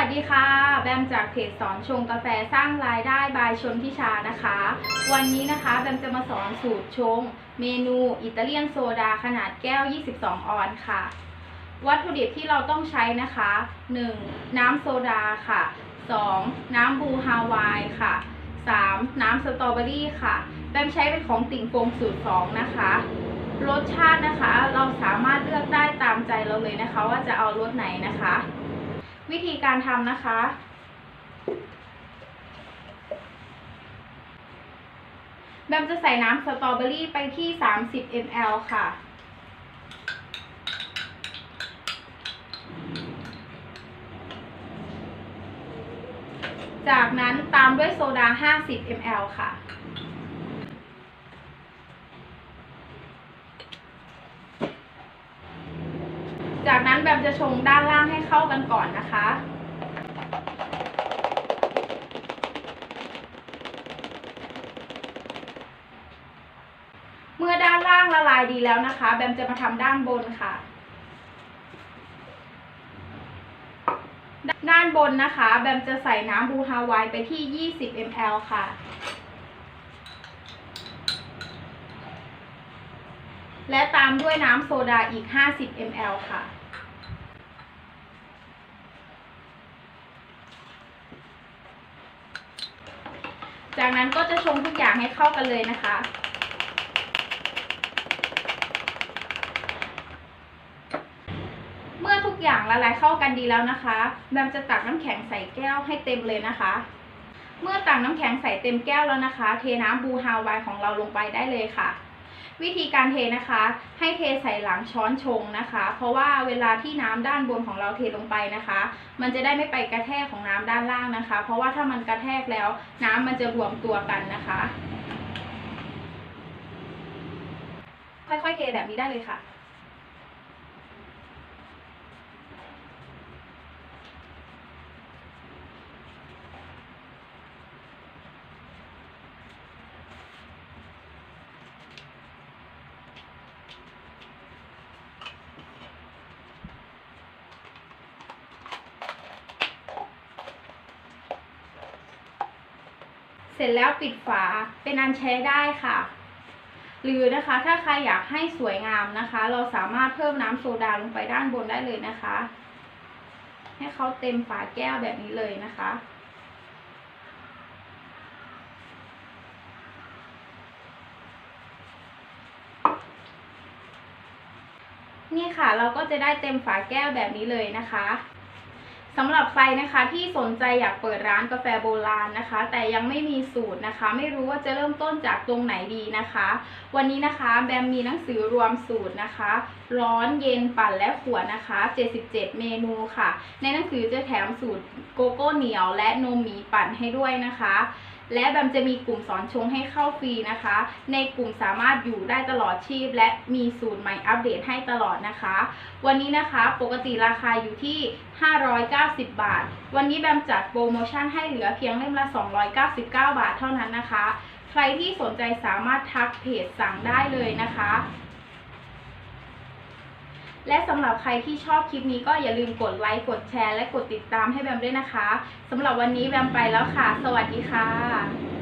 วัสดีค่ะ แบมจากเพจสอนชงกาแฟสร้างรายได้บายชนทิชานะคะ วันนี้นะคะแบมจะมาสอนสูตรชง เมนูอิตาเลียนโซดาขนาดแก้ว 22 ออนซ์ค่ะ วัตถุดิบที่เราต้องใช้นะคะ 1. น้ำโซดาค่ะ 2. น้ำบูฮาวายค่ะ 3. น้ำสตรอเบอรี่ค่ะ แบมใช้เป็นของติ่งฟงสูตร 2 นะคะรสชาตินะคะ เราสามารถเลือกได้ตามใจเราเลยนะคะ ว่าจะเอารสไหนนะคะ วิธีการทำนะคะ แบมจะใส่น้ำสตรอเบอรี่ไปที่ 30 ml ค่ะ จากนั้นตามด้วยโซดา 50 ml ค่ะ จากนั้นแบมจะชงด้านล่างให้เข้ากันก่อนนะคะ เมื่อด้านล่างละลายดีแล้วนะคะ แบมจะมาทำด้านบนค่ะ ด้านบนนะคะ แบมจะใส่น้ำบูฮาวายไปที่ 20 ml ค่ะ และตามด้วยน้ำโซดาอีก 50 ml ค่ะ จากนั้นก็จะชงทุกอย่างให้เข้ากันเลยนะคะ เมื่อทุกอย่างละลายเข้ากันดีแล้วนะคะแบมจะตักน้ำแข็งใส่แก้วให้เต็มเลยนะคะ เมื่อตักน้ำแข็งใส่เต็มแก้วแล้วนะคะ เทน้ำบูฮาวายของเราลงไปได้เลยค่ะ วิธีการเทนะคะ ให้เทใส่หลังช้อนชงนะคะ เพราะว่าเวลาที่น้ำด้านบนของเราเทลงไปนะคะ มันจะได้ไม่ไปกระแทกของน้ำด้านล่างนะคะ เพราะว่าถ้ามันกระแทกแล้ว น้ำมันจะรวมตัวกันนะคะ ค่อยๆเทแบบนี้ได้เลยค่ะ เสร็จแล้วปิดฝาเป็นอันใช้ได้ค่ะ หรือนะคะถ้าใครอยากให้สวยงามนะคะ เราสามารถเพิ่มน้ำโซดาลงไปด้านบนได้เลยนะคะ ให้เขาเต็มฝาแก้วแบบนี้เลยนะคะนี่ค่ะเราก็จะได้เต็มฝาแก้วแบบนี้เลยนะคะ สำหรับใครนะคะที่สนใจอยากเปิดร้านกาแฟโบราณนะคะ แต่ยังไม่มีสูตรนะคะ ไม่รู้ว่าจะเริ่มต้นจากตรงไหนดีนะคะ วันนี้นะคะแบมมีหนังสือรวมสูตรนะคะ ร้อนเย็นปั่นและขวดนะคะ 77 เมนูค่ะ ในหนังสือจะแถมสูตรโกโก้เหนียวและนมหมีปั่นให้ด้วยนะคะ และแบมจะมีกลุ่มสอนชงให้เข้าฟรีนะคะ ในกลุ่มสามารถอยู่ได้ตลอดชีพ และมีสูตรใหม่อัปเดตให้ตลอดนะคะ วันนี้นะคะปกติราคาอยู่ที่ 590 บาท วันนี้แบมจัดโปรโมชั่นให้เหลือเพียงเล่มละ 299 บาทเท่านั้นนะคะ ใครที่สนใจสามารถทักเพจสั่งได้เลยนะคะ และสำหรับใครที่ชอบคลิปนี้ก็อย่าลืมกดไลค์กดแชร์ และกดติดตามให้แบมด้วยนะคะสำหรับวันนี้แบมไปแล้วค่ะ สวัสดีค่ะ